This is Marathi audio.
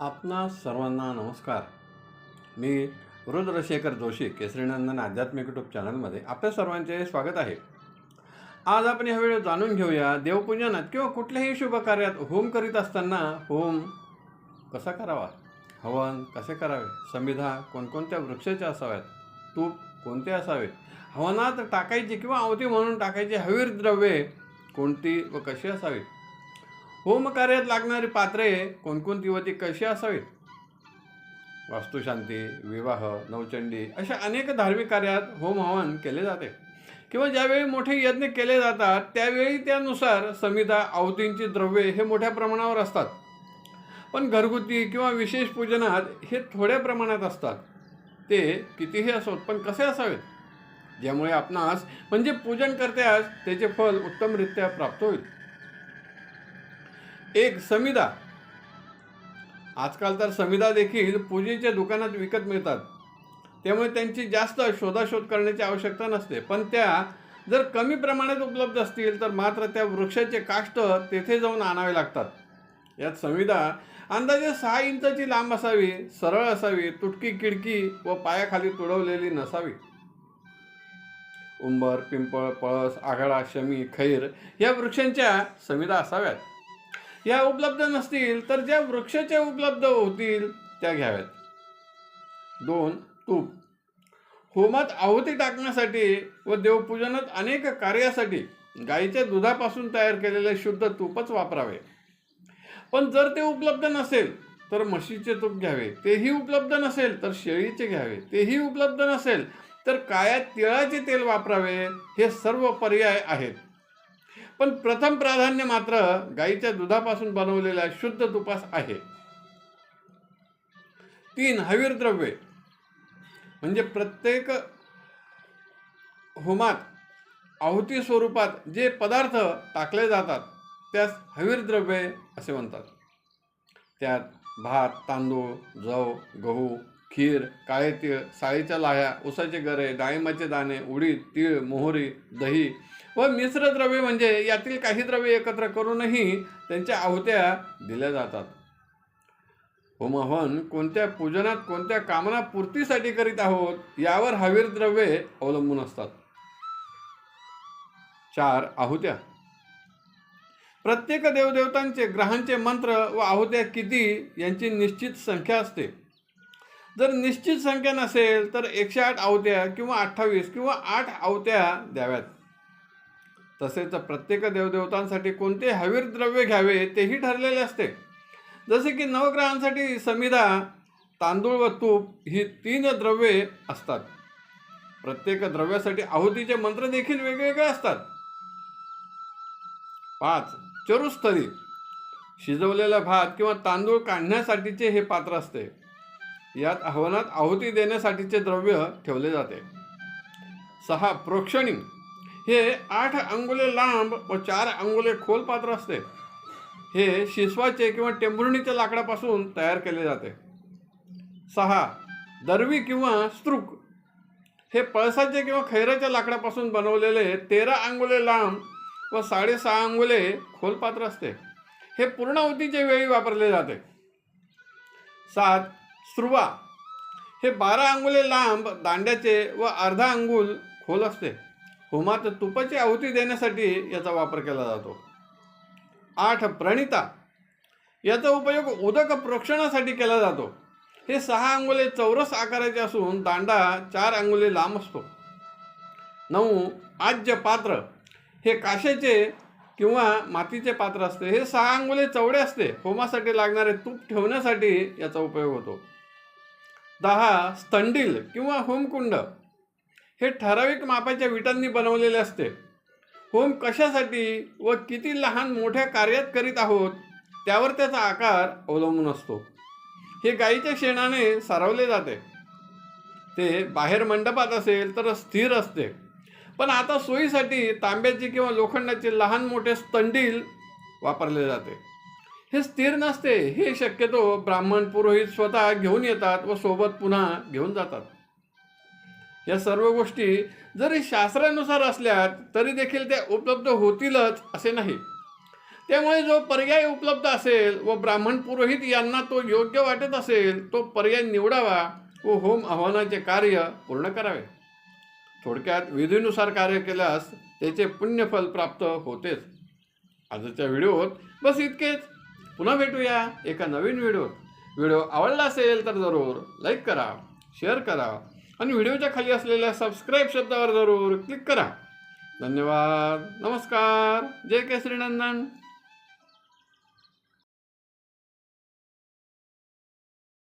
आपणा सर्वांना नमस्कार. मी रुद्रशेखर जोशी केसरीनंदन आध्यात्मिक युट्यूब चॅनलमध्ये आपल्या सर्वांचे स्वागत आहे. आज आपण ह्या वेळेस जाणून घेऊया देवपूजनात किंवा कुठल्याही शुभ कार्यात होम करीत असताना होम कसा करावा? हवन कसे करावे? संविधा कोणकोणत्या वृक्षाच्या असाव्यात तूप कोणते असावे? हवनात टाकायची किंवा अवती म्हणून टाकायची हवीर द्रव्ये कोणती व कशी असावी होमकार्यात लागणारी पात्रे कोणकोणती व ती कशी असावीत? वास्तुशांती विवाह नवचंडी अशा अनेक धार्मिक कार्यात होम हवन केले जाते. किंवा ज्यावेळी मोठे यज्ञ केले जातात त्यावेळी त्यानुसार संविधा अवतींची द्रव्ये हे मोठ्या प्रमाणावर असतात. पण घरगुती किंवा विशेष पूजनात हे थोड्या प्रमाणात असतात. ते कितीही असोत पण कसे असावेत? ज्यामुळे आपणास म्हणजे पूजन करत्यास त्याचे फल उत्तमरित्या प्राप्त होईल. एक समिधा आजकाल तर समिधा देखील पूजेच्या दुकानात विकत मिळतात. त्यामुळे त्यांची जास्त शोधाशोध करण्याची आवश्यकता नसते. पण त्या जर कमी प्रमाणात उपलब्ध असतील तर मात्र त्या वृक्षाचे काष्ट तेथे जाऊन आणावे लागतात. यात संविधा अंदाजे सहा इंचाची लांब असावी सरळ असावी तुटकी खिडकी व पायाखाली तुडवलेली नसावी. उंबर पिंपळ पळस आघाडा शमी खैर या वृक्षांच्या समिधा असाव्यात. या उपलब्ध नसतील तर ज्या वृक्षाच्या उपलब्ध होतील त्या घ्याव्यात. दोन तूप. होमात आहुती टाकण्यासाठी व देवपूजनात अनेक कार्यासाठी गाईच्या दुधापासून तयार केलेले शुद्ध तूपच वापरावे. पण जर ते उपलब्ध नसेल तर म्हशीचे तूप घ्यावे. तेही उपलब्ध नसेल तर शेळीचे घ्यावे. तेही उपलब्ध नसेल तर कायात तिळाचे तेल वापरावे. हे सर्व पर्याय आहेत. पण प्रथम प्राधान्य मात्र गाईच्या दुधापासून बनवलेल्या शुद्ध तुपास आहे. तीन हवीर द्रव्ये. म्हणजे प्रत्येक होमात आहुती स्वरूपात जे पदार्थ टाकले जातात त्यास हवीर द्रव्ये असे म्हणतात. त्यात भात तांदूळ जव गहू खीर काळे तीळ साळीच्या लाह्या उसाचे गरे डाळिंबाचे दाणे उडीद तीळ मोहरी दही व मिश्रद्रव्ये म्हणजे यातील काही द्रव्ये एकत्र करूनही त्यांच्या आहुत्या दिल्या जातात. होमहवन कोणत्या पूजनात कोणत्या कामना पूर्तीसाठी करीत आहोत यावर हवीर द्रव्ये अवलंबून असतात. चार आहुत्या. प्रत्येक देवदेवतांचे ग्रहांचे मंत्र व आहुत्या किती यांची निश्चित संख्या असते. जर निश्चित संख्या नसेल तर एकशे आठ आवत्या किंवा अठ्ठावीस किंवा आठ आवत्या द्याव्यात. तसेच प्रत्येक देवदेवतांसाठी कोणते हवीर द्रव्य घ्यावे तेही ठरलेले असते. जसे की नवग्रहांसाठी समिधा तांदूळ व तूप ही तीन द्रव्ये असतात. प्रत्येक द्रव्यासाठी आहुतीचे मंत्र देखील वेगवेगळे असतात. पाच चरुस्थली. शिजवलेला भात किंवा तांदूळ काढण्यासाठीचे हे पात्र असते. यात आव्हानात आहुती देण्यासाठीचे द्रव्य ठेवले जाते. सहा प्रोक्षणी हे आठ अंगुले लांब व चार अंगुले खोल पात्र असते. हे शिसवाचे किंवा टेंभुर्णीच्या लाकडापासून तयार केले जाते. सहा दरवी किंवा स्त्रुक हे पळसाचे किंवा खैराच्या लाकडापासून बनवलेले तेरा अंगुले लांब व साडेसहा अंगुले खोल पात्र असते. हे पूर्णावतीच्या वेळी वापरले जाते. सात स्त्रुवा हे बारा अंगुले लांब दांड्याचे व अर्धा अंगुल खोल असते. होमात तुपाची आहुती देण्यासाठी याचा वापर केला जातो. आठ प्रणिता. याचा उपयोग उदक प्रोक्षणासाठी केला जातो. हे सहा अंगुले चौरस आकाराचे असून दांडा चार अंगुले लांब असतो. नऊ आज्य पात्र. हे काशेचे किंवा मातीचे पात्र असते. हे सहा अंगुले चवडे असते. होमासाठी लागणारे तूप ठेवण्यासाठी याचा उपयोग होतो. दहा स्तंडील किंवा होमकुंड. हे ठराविक मापाच्या विटांनी बनवलेले असते. होम कशासाठी व किती लहान मोठ्या कार्यात करीत आहोत त्यावर त्याचा आकार अवलंबून असतो. हे गाईच्या शेणाने सारवले जाते. ते बाहेर मंडपात असेल तर स्थिर असते. पण आता सोयीसाठी तांब्याचे किंवा लोखंडाचे लहान मोठे स्तंडील वापरले जाते. हे स्थिर नसते. हे शक्यतो ब्राह्मण पुरोहित स्वतः घेऊन येतात व सोबत पुन्हा घेऊन जातात. या सर्व गोष्टी जरी शास्त्रानुसार असल्या तरी देखील त्या उपलब्ध होतीलच असे नाही. त्यामुळे जो पर्याय उपलब्ध असेल व ब्राह्मण पुरोहित यांना तो योग्य वाटत असेल तो पर्याय निवडावा व होम आव्हानाचे कार्य पूर्ण करावे. थोडक्यात विधीनुसार कार्य केल्यास त्याचे पुण्यफल प्राप्त होतेच. आजच्या व्हिडिओत बस इतकेच. पुन्हा भेटूया एका नवीन व्हिडिओ व्हिडिओ आवडला असेल तर जरूर लाईक करा शेअर करा आणि व्हिडिओच्या खाली असलेल्या सबस्क्राईब शब्दावर जरूर क्लिक करा. धन्यवाद. नमस्कार. जय केसरी नंदन.